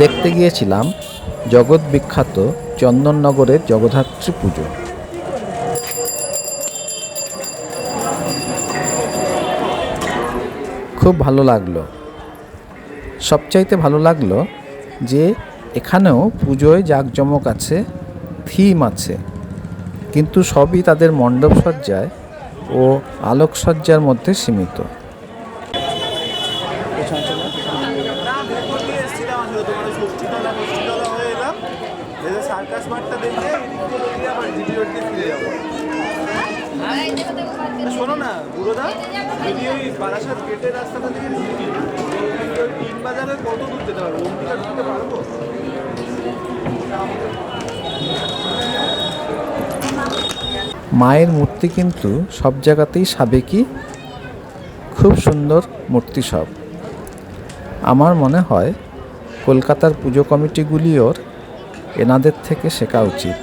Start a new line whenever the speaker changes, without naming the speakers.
দেখতে গিয়েছিলাম জগৎ বিখ্যাত চন্দননগরের জগদ্ধাত্রী পুজো। খুব ভালো লাগল। সবচাইতে ভালো লাগল যে এখানেও পুজোয় জাঁকজমক আছে, থিম আছে, কিন্তু সবই তাদের মণ্ডপসজ্জায় ও আলোকসজ্জার মধ্যে সীমিত।
হয়ে এলাম। এদের সার্কাস মাঠটা দেখে ফিরে যাব। শোনো না, বুড়োদা যদি ওই গেটের রাস্তাটা থেকে তিন বাজারে কত দূর যেতে পারব? অম্বিকা ঢুকতে পারব
মায়ের মূর্তি কিন্তু সব জায়গাতেই সাবেকি, খুব সুন্দর মূর্তি সব। আমার মনে হয় কলকাতার পুজো কমিটিগুলিওর এনাদের থেকে শেখা উচিত।